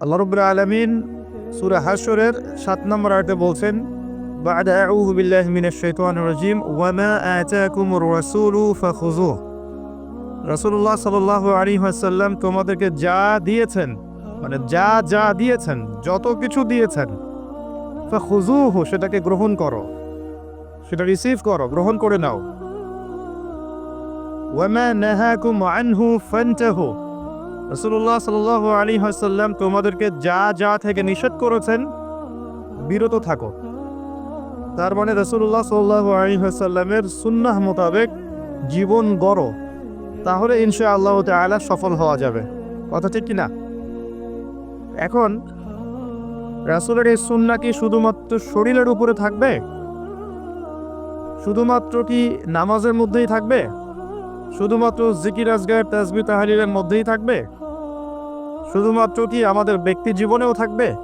আল্লাহ রব্বুল আলমিন সুরা হাসরের সাত নম্বর আয়তে বলছেন بعد أعوذ بالله من الشيطان الرجيم وما آتاكم الرسول فخذوه রাসূলুল্লাহ সাল্লাল্লাহু আলাইহি ওয়াসাল্লাম তোমাদেরকে যা দিয়েছেন মানে যা যা দিয়েছেন যত কিছু দিয়েছেন ফাখুযুহু সেটাকে গ্রহণ করো সেটা রিসিভ করো গ্রহণ করে নাও ওয়ামা নাহাকুম আনহু ফান্তাহু রাসূলুল্লাহ সাল্লাল্লাহু আলাইহি ওয়াসাল্লাম তোমাদেরকে যা যা থেকে নিষেধ করেছেন, বিরত থাকো। তার মানে রাসূলুল্লাহ সাল্লাল্লাহু আলাইহি ওয়াসাল্লামের সুন্নাহ মোতাবেক জীবন গড়ো, তাহলে ইনশাআল্লাহ তাআলা সফল হওয়া যাবে। কথা ঠিক কি না এখন রাসূলের এই সুন্নাহ কি শুধুমাত্র শরীরের উপরে থাকবে? শুধুমাত্র কি নামাজের মধ্যেই থাকবে? শুধুমাত্র জিকির আজগার তাজবি তাহারিরের মধ্যেই থাকবে? শুধুমাত্র কি আমাদের ব্যক্তি জীবনেও থাকবে?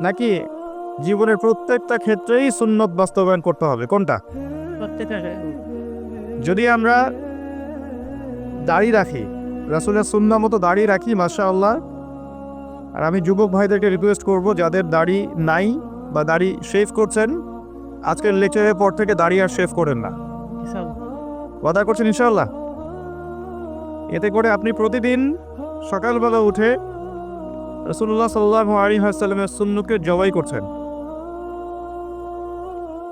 নাকি জীবনের প্রত্যেকটা ক্ষেত্রেই সুন্নত বাস্তবায়ন করতে হবে? কোনটা? যদি আমরা দাড়ি রাখি রাসুলের সুন্না মতো দাড়ি রাখি মাসা আল্লাহ আর আমি যুবক ভাইদেরকে রিকোয়েস্ট করব যাদের দাড়ি নাই বা দাড়ি শেভ করছেন আজকের লেকচারের পর থেকে দাড়ি আর শেভ করেন না। ওয়াদা করছেন ইনশাল্লাহ এতে করে আপনি প্রতিদিন সকালবেলা উঠে রসুল্লাহ সাল্লাহ আলী সুন্নুকে জবাই করছেন।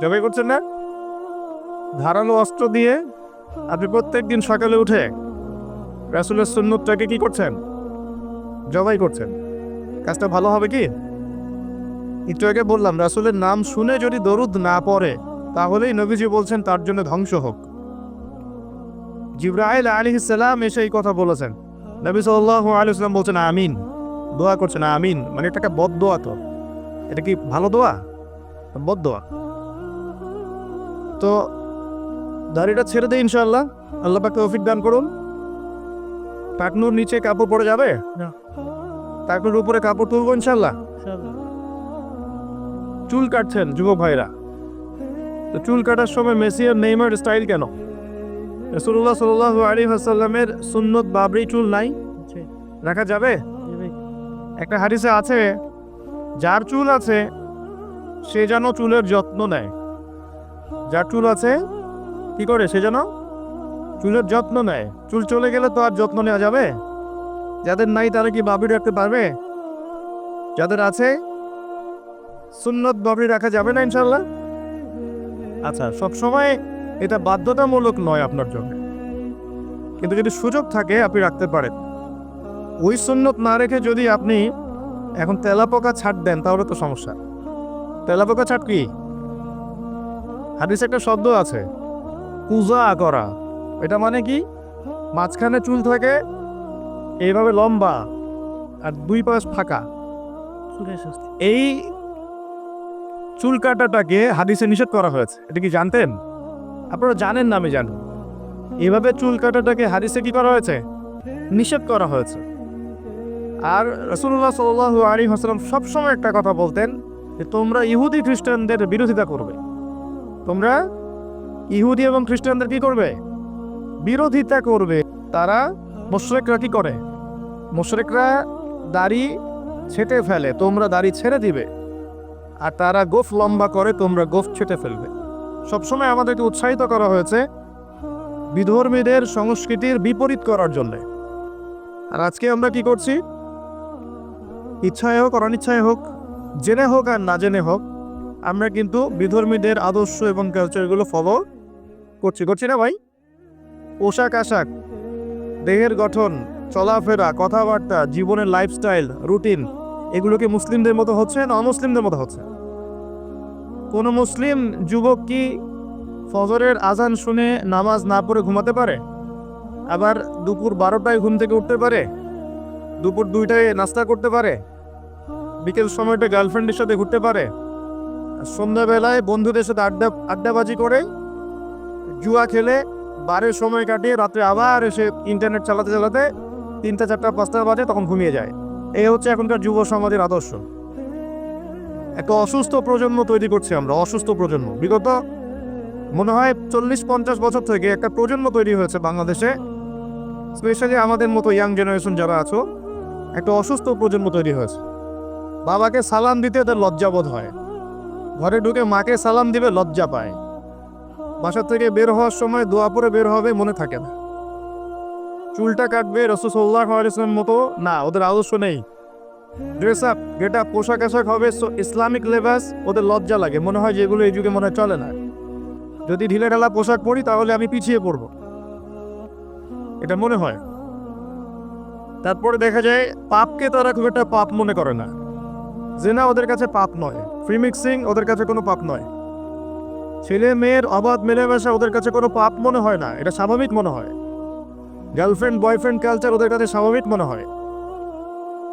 জবাই করছেন না? ধারালো অস্ত্র দিয়ে আপনি প্রত্যেক দিন সকালে উঠে রাসুলের সুন্নতটাকে কি করছেন? জবাই করছেন। কাজটা ভালো হবে কি? একটু আগে বললাম, রাসুলের নাম শুনে যদি দরুদ না পড়ে, তাহলেই নবীজি বলছেন তার জন্য ধ্বংস হোক। জিব্রাইল আলী ইসালাম এসে এই কথা বলেছেন। নবী সাল্লাহ আলী ইসলাম বলছেন আমিন। দোয়া করছেন আমিন। মানে এটাকে বদ দোয়া তো। এটা কি ভালো দোয়া? বদ দোয়া। তো দাড়িটা ছেড়ে দেয় ইনশাল্লাহ আল্লাহ পাকে তৌফিক দান করুন। টাকনুর নিচে কাপড় পরে যাবে? না। টাকনুর উপরে কাপড় তুলবো ইনশাল্লাহ চুল কাটছেন যুবক ভাইরা। তো চুল কাটার সময় মেসি আর নেইমার স্টাইল কেন? রসুল্লাহ সাল্লাহ আলী হাসাল্লামের সুন্নত বাবরি চুল নাই? রাখা যাবে? একটা হাদিসে আছে যার চুল আছে সে যেন চুলের যত্ন নেয়। যার চুল আছে কি করে সে যেন চুলের যত্ন নেয়? চুল চলে গেলে তো আর যত্ন নেওয়া যাবে? যাদের নাই তারা কি বাবরি রাখতে পারবে? যাদের আছে সুন্নত বাবরি রাখা যাবে না ইনশাল্লাহ আচ্ছা সবসময় এটা বাধ্যতামূলক নয় আপনার জন্য। কিন্তু যদি সুযোগ থাকে আপনি রাখতে পারেন। ওই সুন্নত না রেখে যদি আপনি এখন তেলাপোকা ছাড় দেন তাহলে তো সমস্যা। তেলাপোকা ছাড় কি? হাদিসে একটা শব্দ আছে কুজা করা। এটা মানে কি? মাঝখানে চুল থাকে এইভাবে লম্বা আর দুই পাশ ফাঁকা। এই চুল কাটাটাকে হাদিসে নিষেধ করা হয়েছে। এটা কি জানতেন? আপনারা জানেন না, আমি জানি। এভাবে চুল কাটাটাকে হাদিসে কি করা হয়েছে? নিষেধ করা হয়েছে। আর রসুল্লাহ সাল আলী হাসলাম সবসময় একটা কথা বলতেন যে, তোমরা ইহুদি খ্রিস্টানদের বিরোধিতা করবে। তোমরা ইহুদি এবং খ্রিস্টানদের কি করবে? বিরোধিতা করবে। তারা মোশরেকরা কি করে? মোশরেকরা দাড়ি ছেটে ফেলে, তোমরা দাড়ি ছেড়ে দিবে। আর তারা গোফ লম্বা করে, তোমরা গোফ ছেটে ফেলবে। সবসময় আমাদেরকে উৎসাহিত করা হয়েছে বিধর্মীদের সংস্কৃতির বিপরীত করার জন্য। আর আজকে আমরা কি করছি? ইচ্ছায় হোক, অনিচ্ছায় হোক, জেনে হোক আর না জেনে হোক, আমরা কিন্তু বিধর্মীদের আদর্শ এবং কালচারগুলো ফলো করছি। করছি না ভাই? পোশাক আশাক, দেহের গঠন, চলাফেরা, কথাবার্তা, জীবনের লাইফস্টাইল রুটিন এগুলো কি মুসলিমদের মতো হচ্ছে না অমুসলিমদের মতো হচ্ছে? কোনো মুসলিম যুবক কি ফজরের আজান শুনে নামাজ না পড়ে ঘুমাতে পারে? আবার দুপুর বারোটায় ঘুম থেকে উঠতে পারে? দুপুর দুইটায় নাস্তা করতে পারে? বিকেল সময়টা গার্লফ্রেন্ডের সাথে ঘুরতে পারে? সন্ধ্যাবেলায় বন্ধুদের সাথে আড্ডা, আড্ডাবাজি করে জুয়া খেলে বারের সময় কাটিয়ে রাত্রে আবার এসে ইন্টারনেট চালাতে চালাতে তিনটা, চারটা, পাঁচটা বাজে তখন ঘুমিয়ে যায়। এই হচ্ছে এখনকার যুব সমাজের আদর্শ। একটা অসুস্থ প্রজন্ম তৈরি করছি আমরা, অসুস্থ প্রজন্ম। বিগত মনে হয় চল্লিশ, পঞ্চাশ বছর থেকে একটা প্রজন্ম তৈরি হয়েছে বাংলাদেশে। স্পেশালি আমাদের মতো ইয়াং জেনারেশন যারা আছো, একটা অসুস্থ প্রজন্ম তৈরি হয়েছে। বাবাকে সালাম দিতে এদের লজ্জাবোধ হয়। ঘরে ঢুকে মাকে সালাম দিবে, লজ্জা পায়। বাসা থেকে বের হওয়ার সময় দোয়া পরে বের হবে মনে থাকে না। চুলটা কাটবে রসুসল্লাহ মতো, না, ওদের আদর্শ নেই। ড্রেস আপ গেট পোশাক আশাক হবে সো ইসলামিক লেবাস ওদের লজ্জা লাগে। মনে হয় যেগুলো এই যুগে মনে চলে না। যদি ঢিলে ঢালা পোশাক পরি, তাহলে আমি পিছিয়ে পড়ব। এটা মনে হয়। তারপরে দেখা যায়, পাপকে তারা খুব একটা পাপ মনে করে না। জেনা ওদের কাছে পাপ নয়। ফ্রি মিক্সিং ওদের কাছে কোনো পাপ নয়। ছেলে, মেয়ের অবাধ মেলামেশা ওদের কাছে কোনো পাপ মনে হয় না। এটা স্বাভাবিক মনে হয়। গার্লফ্রেন্ড বয়ফ্রেন্ড কালচার ওদের কাছে স্বাভাবিক মনে হয়।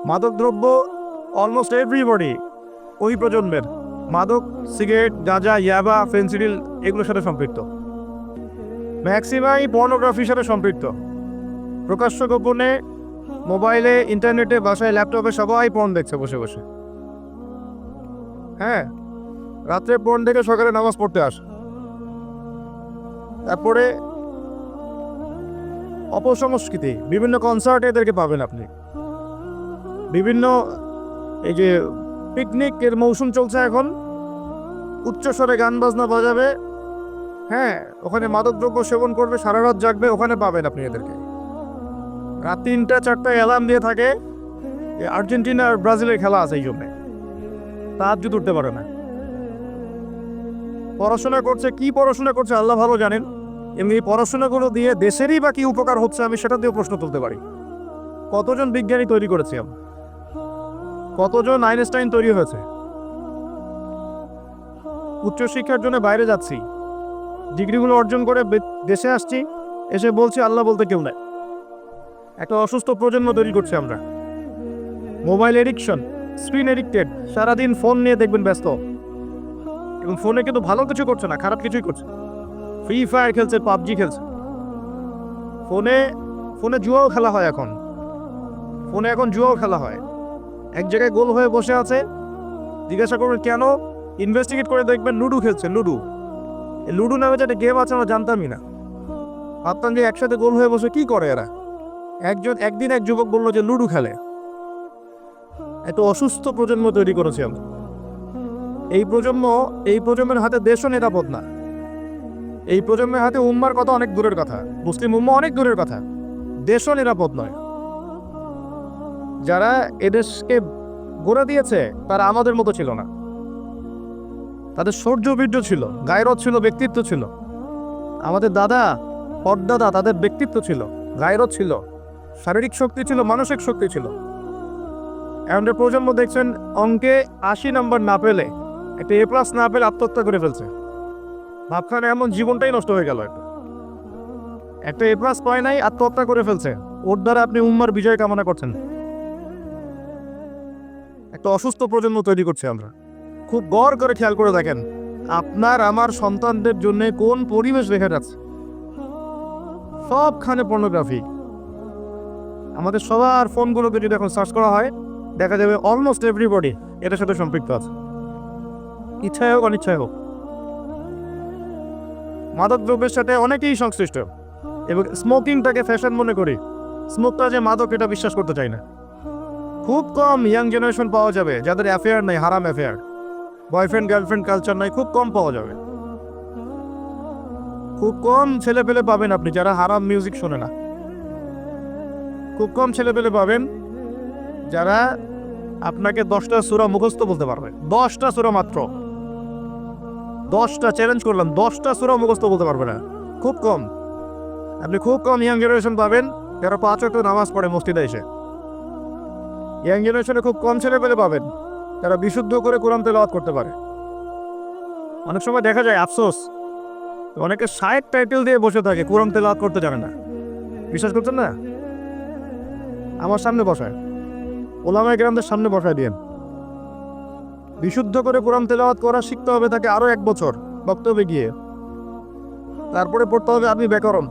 মাদকদ্রব্য অলমোস্ট এভরিবডি ওই প্রজন্মের। মাদক, সিগারেট গাঁজা ইয়াবা, ফেন্সিডিল, এগুলোর সাথে সম্পৃক্ত। ম্যাক্সিমাই পর্নোগ্রাফির সাথে সম্পৃক্ত। প্রকাশ্য গোপনে মোবাইলে, ইন্টারনেটে, বাসায়, ল্যাপটপে সবাই পর্ন দেখছে বসে বসে। হ্যাঁ রাত্রে পর্ন দেখে সকালে নামাজ পড়তে আস। তারপরে অপসংস্কৃতি, বিভিন্ন কনসার্টে এদেরকে পাবেন আপনি। বিভিন্ন, এই যে পিকনিকের মৌসুম চলছে এখন। উচ্চস্বরে গান বাজনা বাজাবে। হ্যাঁ ওখানে মাদকদ্রব্য সেবন করবে, সারা রাত জাগবে, ওখানে পাবেন আপনি এদেরকে। রাত তিনটা চারটা অ্যালার্ম দিয়ে থাকে আর্জেন্টিনা আর ব্রাজিলের খেলা আছে এই জন্যে। তার যদি উঠতে পারে না। পড়াশোনা করছে, কি পড়াশোনা করছে আল্লাহ ভালো জানেন। এমনি পড়াশোনাগুলো দিয়ে দেশেরই বা কি উপকার হচ্ছে আমি সেটা দিয়ে প্রশ্ন তুলতে পারি। কতজন বিজ্ঞানী তৈরি করেছি আমরা? কতজন আইনস্টাইন তৈরি হয়েছে? উচ্চশিক্ষার জন্য বাইরে যাচ্ছি। ডিগ্রিগুলো অর্জন করে দেশে আসছি। এসে বলছি, আল্লাহ বলতে কেউ নাই। একটা অসুস্থ প্রজন্ম তৈরি করছি আমরা। মোবাইল এডিকশন, স্ক্রিন এডিক্টেড, সারাদিন ফোন নিয়ে দেখবেন ব্যস্ত। এবং ফোনে কিন্তু ভালো কিছু করছে না, খারাপ কিছুই করছে। ফ্রি ফায়ার খেলছে, পাবজি খেলছে। ফোনে ফোনে জুয়াও খেলা হয় এখন। ফোনে এখন জুয়াও খেলা হয়। এক জায়গায় গোল হয়ে বসে আছে। জিজ্ঞাসা করবেন, কেন? ইনভেস্টিগেট করে দেখবেন, লুডু খেলছে, লুডু। এই লুডু নামে যে একটা গেম আছে, আমরা জানতামই না। ভাবতাম যে একসাথে গোল হয়ে বসে কি করে এরা? একজন, একদিন এক যুবক বলল যে লুডু খেলে। এত অসুস্থ প্রজন্ম তৈরি করেছি আমরা। এই প্রজন্ম, এই প্রজন্মের হাতে দেশও নিরাপদ না। এই প্রজন্মের হাতে উম্মার কথা অনেক দূরের কথা। মুসলিম উম্মা অনেক দূরের কথা। দেশও নিরাপদ নয়। যারা এদেশকে গোড়া দিয়েছে, তারা আমাদের মতো ছিল না। তাদের শৌর্য বীর্য ছিল গায়রত ছিল, ব্যক্তিত্ব ছিল। আমাদের দাদা পরদাদা তাদের ব্যক্তিত্ব ছিল গায়রত ছিল। শারীরিক শক্তি ছিল, মানসিক শক্তি ছিল। এমনটা প্রজন্ম দেখছেন, অঙ্কে আশি নম্বর না পেলে, একটা এ প্লাস না পেলে আত্মহত্যা করে ফেলছে। ভাবখানে এমন জীবনটাই নষ্ট হয়ে গেল একটা একটা এ প্লাস পায় নাই, আত্মহত্যা করে ফেলছে। ওর দ্বারা আপনি উম্মার বিজয় কামনা করছেন। একটা অসুস্থ প্রজন্ম তৈরি করছি আমরা। খুব গড় করে খেয়াল করে দেখেন, আপনার, আমার সন্তানদের জন্য কোন পরিবেশ দেখা যাচ্ছে? সবখানে পর্নোগ্রাফি আমাদের সবার ফোনগুলোকে যদি এখন সার্চ করা হয়, দেখা যাবে অলমোস্ট এভরিবডি এটার সাথে সম্পৃক্ত আছে। ইচ্ছায় হোক অনিচ্ছায় হোক। মাদক দ্রব্যের সাথে অনেকেই সংশ্লিষ্ট। এবং স্মোকিংটাকে ফ্যাশন মনে করি। স্মোকটা যে মাদক, এটা বিশ্বাস করতে চাই না। খুব কম ইয়াং জেনারেশন পাওয়া যাবে, যাদের অ্যাফেয়ার নাই, হারাম অ্যাফেয়ার বয়ফ্রেন্ড গার্লফ্রেন্ড কালচার নাই, খুব কম পাওয়া যাবে। খুব কম ছেলে পেলে পাবেন আপনি, যারা হারাম মিউজিক শোনে না। খুব কম ছেলে পেলে পাবেন যারা আপনাকে দশটা সুরা মুখস্থ বলতে পারবে। দশটা সুরা মাত্র। দশটা চ্যালেঞ্জ করলাম, দশটা সুরা মুখস্থ বলতে পারবে না। খুব কম। আপনি খুব কম ইয়াং জেনারেশন পাবেন যারা পাঁচ নামাজ পড়ে মসজিদে এসে। ইয়াং জেনারেশনে খুব কম ছেলে পেলে পাবেন। তারা বিশুদ্ধ করে কোরআন তেলাওয়াত করতে পারে। অনেক সময় দেখা যায়, আফসোস অনেকে সাহেব টাইটেল দিয়ে বসে থাকে, কোরআন তেলাওয়াত করতে জানে না। বিশ্বাস করছেন না? আমার সামনে বসায়। ওলামায় গ্রামদের সামনে বসায় দিয়েন। বিশুদ্ধ করে কোরআন তেলাওয়াত করা শিখতে হবে তাকে আরও এক বছর বক্তব্যে গিয়ে। তারপরে পড়তে হবে আরবি ব্যাকরণ।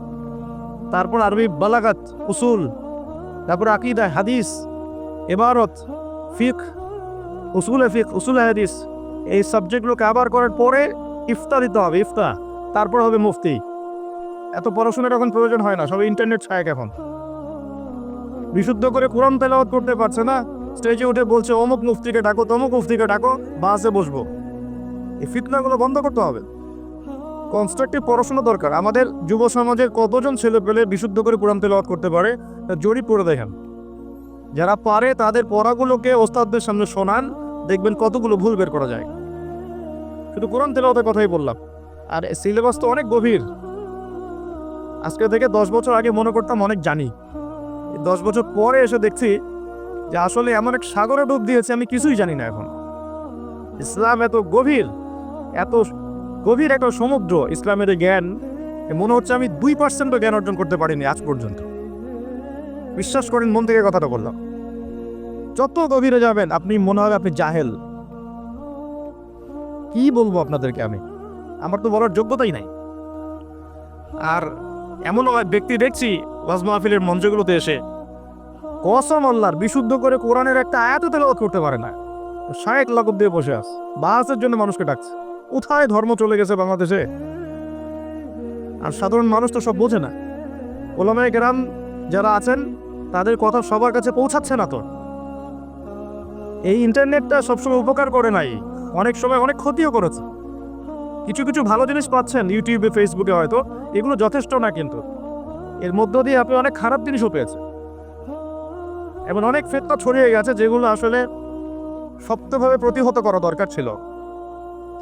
তারপর আরবি বালাগাত, উসুল, তারপর আকিদা, হাদিস। এবারত ফিক, উসুল ফিক, উসুল হাদিস, এই সাবজেক্টগুলোকে আবার করার পরে ইফতা দিতে হবে ইফতা তারপর হবে মুফতি। এত পড়াশোনার এখন প্রয়োজন হয় না সব ইন্টারনেট ছায় এখন। বিশুদ্ধ করে কোরআন তেলাওয়াত করতে পারছে না, স্টেজে উঠে বলছে, অমুক মুফতিকে ডাকো, তমুক মুফতিকে ডাকো, বাসে বসবো। এই ফিতনাগুলো বন্ধ করতে হবে। কনস্ট্রাকটিভ পড়াশোনা দরকার। আমাদের যুব সমাজের কতজন ছেলে পেলে বিশুদ্ধ করে কোরআন তেলাওয়াত করতে পারে জরিপ করে দেখেন। যারা পারে তাদের পড়াগুলোকে ওস্তাদদের সামনে শোনান, দেখবেন কতগুলো ভুল বের করা যায়। শুধু কোরআন তেলাওয়াতের কথাই বললাম। আর সিলেবাস তো অনেক গভীর। আজকে থেকে দশ বছর আগে মনে করতাম অনেক জানি। দশ বছর পরে এসে দেখছি যে আসলে এমন এক সাগরে ডুব দিয়েছে, আমি কিছুই জানি না এখন। ইসলাম এত গভীর এত গভীর একটা সমুদ্র, ইসলামের জ্ঞান মনে হচ্ছে আমি দুই পার্সেন্টও জ্ঞান অর্জন করতে পারিনি আজ পর্যন্ত। বিশ্বাস করেন, মন থেকে কথাটা বললাম যত গভীরে যাবেন, আপনি মনে হবে আপনি জাহেল। কি বলব আপনাদেরকে আমি? আমার তো বলার যোগ্যতাই নাই। আর এমন ব্যক্তি দেখছি ওয়াজ মাহফিলের মঞ্চগুলোতে এসে কসম আল্লাহর, বিশুদ্ধ করে কোরআনের একটা আয়াত তেলাওয়াত করতে পারে না। শায়েক লাগব দিয়ে বসে আস বাহাসের জন্য মানুষকে ডাকছে। কোথায় ধর্ম চলে গেছে বাংলাদেশে? আর সাধারণ মানুষ তো সব বোঝে না। ওলামায় গ্রাম যারা আছেন তাদের কথা সবার কাছে পৌঁছাচ্ছে না তো। এই ইন্টারনেটটা সবসময় উপকার করে নাই, অনেক সময় অনেক ক্ষতিও করেছে। কিছু কিছু ভালো জিনিস পাচ্ছেন ইউটিউবে, ফেসবুকে হয়তো, এগুলো যথেষ্ট না কিন্তু। এর মধ্য দিয়ে আপনি অনেক খারাপ জিনিসও পেয়েছেন। এবং অনেক ফেতনা ছড়িয়ে গেছে যেগুলো আসলে শক্তভাবে প্রতিহত করা দরকার ছিল।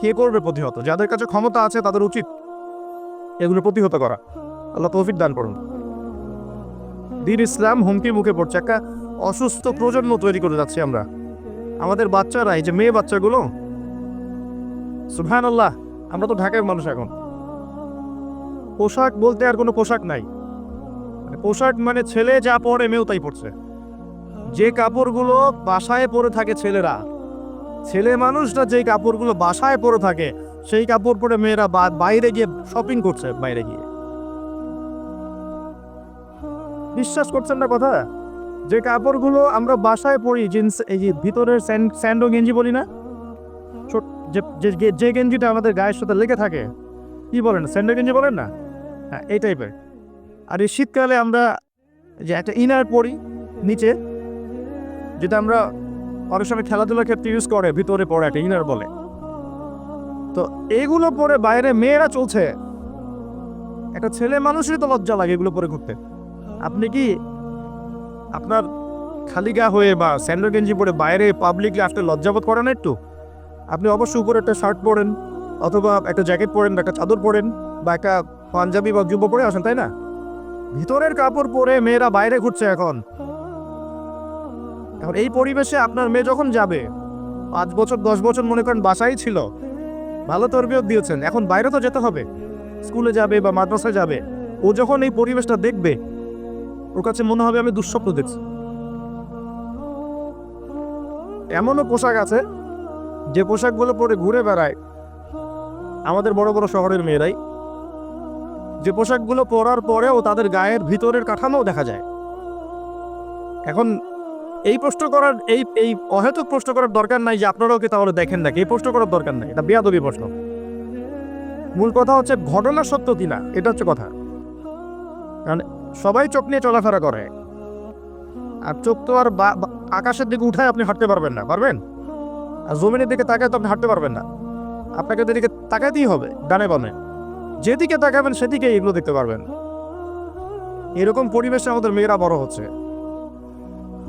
কে করবে প্রতিহত? যাদের কাছে ক্ষমতা আছে তাদের উচিত এগুলো প্রতিহত করা। আল্লাহ তৌফিক দান করুন। দিন ইসলাম হুমকি মুখে পড়ছে। একটা অসুস্থ প্রজন্ম তৈরি করে যাচ্ছি আমরা। আমাদের বাচ্চারা, এই যে মেয়ে বাচ্চাগুলো সুবহান আল্লাহ আমরা তো ঢাকার মানুষ এখন। পোশাক বলতে আর কোনো পোশাক নাই। মানে পোশাক মানে ছেলে যা পরে মেয়েও তাই পড়ছে যে কাপড়গুলো বাসায় পরে থাকে ছেলেরা, ছেলে মানুষরা যে কাপড়গুলো বাসায় পরে থাকে, সেই কাপড় পরে মেয়েরা বাইরে গিয়ে শপিং করছে, বাইরে গিয়ে। বিশ্বাস করছেন না কথা? যে কাপড়গুলো আমরা বাসায় পরি, জিন্স, এই যে ভিতরের স্যান্ড গেঞ্জি বলি না? যে গেঞ্জিটা আমাদের গায়ের সাথে লেগে থাকে, কি বলেন, স্যান্ডো গেঞ্জি বলেন না? হ্যাঁ এই টাইপের আর এই শীতকালে আমরা যে একটা ইনার পরি, নিচে, যেটা আমরা অনেক সময় খেলাধুলার ক্ষেত্রে ইউজ করে, ভিতরে পরে একটা ইনার বলে। তো এগুলো পরে বাইরে মেয়েরা চলছে। একটা ছেলে মানুষেরই তো লজ্জা লাগে এগুলো পরে ঘুরতে। আপনি কি আপনার খালি গা হয়ে বা স্যান্ডো গেঞ্জি পরে বাইরে পাবলিকলি আসতে লজ্জাবোধ করেন একটু? আপনি অবশ্যই উপরে একটা শার্ট পরেন, অথবা একটা জ্যাকেট পরেন বা একটা চাদর পরেন, বা একটা পাঞ্জাবি বা জুব্বো পরে আসেন, তাই না? ভিতরের কাপড় পরে মেয়েরা বাইরে ঘুরছে এখন। এখন এই পরিবেশে আপনার মেয়ে যখন যাবে, পাঁচ বছর, দশ বছর মনে করেন বাসাই ছিল, ভালো তরবিয়ত দিয়েছেন, এখন বাইরে তো যেতে হবে। স্কুলে যাবে বা মাদ্রাসায় যাবে, ও যখন এই পরিবেশটা দেখবে ওর কাছে মনে হবে আমি দুঃস্বপ্ন দেখছি। এমনও পোশাক আছে, যে পোশাকগুলো পরে ঘুরে বেড়ায় আমাদের বড় বড় শহরের মেয়েরাই। যে পোশাকগুলো পরার পরেও তাদের গায়ের ভিতরের কাঠামোও দেখা যায়। এখন এই প্রশ্ন করার, এই এই অহেতুক প্রশ্ন করার দরকার নাই যে আপনারাও কি তাহলে দেখেন নাকি? এই প্রশ্ন করার দরকার নাই, এটা বেয়াদবি প্রশ্ন। মূল কথা হচ্ছে, ঘটনা সত্য কিনা, এটা হচ্ছে কথা। কারণ সবাই চোখ নিয়ে চলাফেরা করে। আর চোখ তো আর আকাশের দিকে উঠায় আপনি হাঁটতে পারবেন না, পারবেন? আর জমিনের দিকে তাকায় তো আপনি হাঁটতে পারবেন না। আপনাকে দিকে তাকাতেই হবে, ডানে বামে। যেদিকে তাকাবেন সেদিকে এগুলো দেখতে পারবেন। এরকম পরিবেশে আমাদের মেয়েরা বড় হচ্ছে।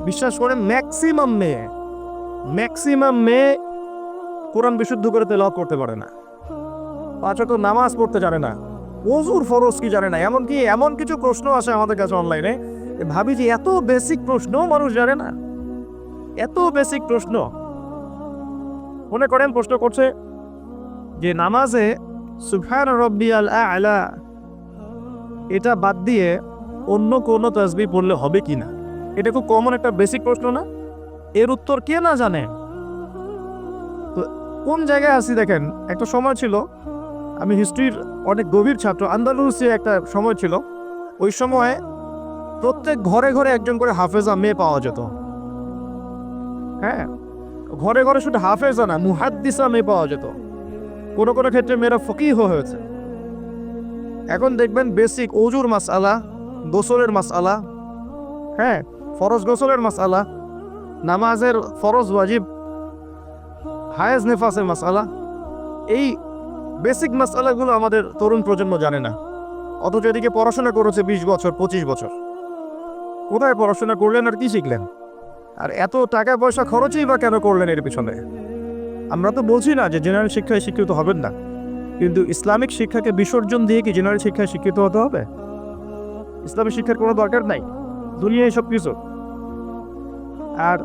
বিশ্বাস করেন, ম্যাক্সিমাম মেয়ে ম্যাক্সিমাম মেয়ে কোরআন বিশুদ্ধ করে তেল করতে পারে না। পাঁচ নামাজ পড়তে জানে না। ওজুর ফরজ কি জানে না, এমনকি এমন কিছু প্রশ্ন আসে আমাদের কাছে অনলাইনে ভাবি যে এত বেসিক প্রশ্ন মানুষ জানে না। এত বেসিক প্রশ্ন। মনে করেন প্রশ্ন করছে যে নামাজে সুফান রব্বি আল, এটা বাদ দিয়ে অন্য কোনো তসবি পড়লে হবে কি না? এটা খুব কমন একটা বেসিক প্রশ্ন না? এর উত্তর কে না জানে? তো কোন জায়গায় আছি দেখেন, একটা সময় ছিল আমি হিস্ট্রির অনেক গভীর ছাত্র। আন্দালুসে একটা সময় ছিল। ওই সময় প্রত্যেক ঘরে ঘরে একজন করে হাফেজা মেয়ে পাওয়া যেত। হ্যাঁ ঘরে ঘরে শুধু হাফেজা না, মুহাদ্দিসা মেয়ে পাওয়া যেত। কোনো কোনো ক্ষেত্রে মেয়েরা ফকিহ হয়েছে। এখন দেখবেন বেসিক অজুর মাস আলা গোসলের মাস আলা হ্যাঁ ফরজ গোসলের মাস আলা নামাজের ফরজ ওয়াজিব, হায়েজ নেফাসের মাসালা এই বেসিক মাসালাগুলো আমাদের তরুণ প্রজন্ম জানে না। অথচ এদিকে পড়াশোনা করেছে বিশ বছর, পঁচিশ বছর। কোথায় পড়াশোনা করলেন আর কি শিখলেন? আর এত টাকা পয়সা খরচই বা কেন করলেন এর পিছনে? আমরা তো বলছি না যে জেনারেল শিক্ষায় শিক্ষিত হবেন না। কিন্তু ইসলামিক শিক্ষাকে বিসর্জন দিয়ে কি জেনারেল শিক্ষায় শিক্ষিত হতে হবে? ইসলামিক শিক্ষার কোনো দরকার নাই। দুনিয়ায় সব কিছু আর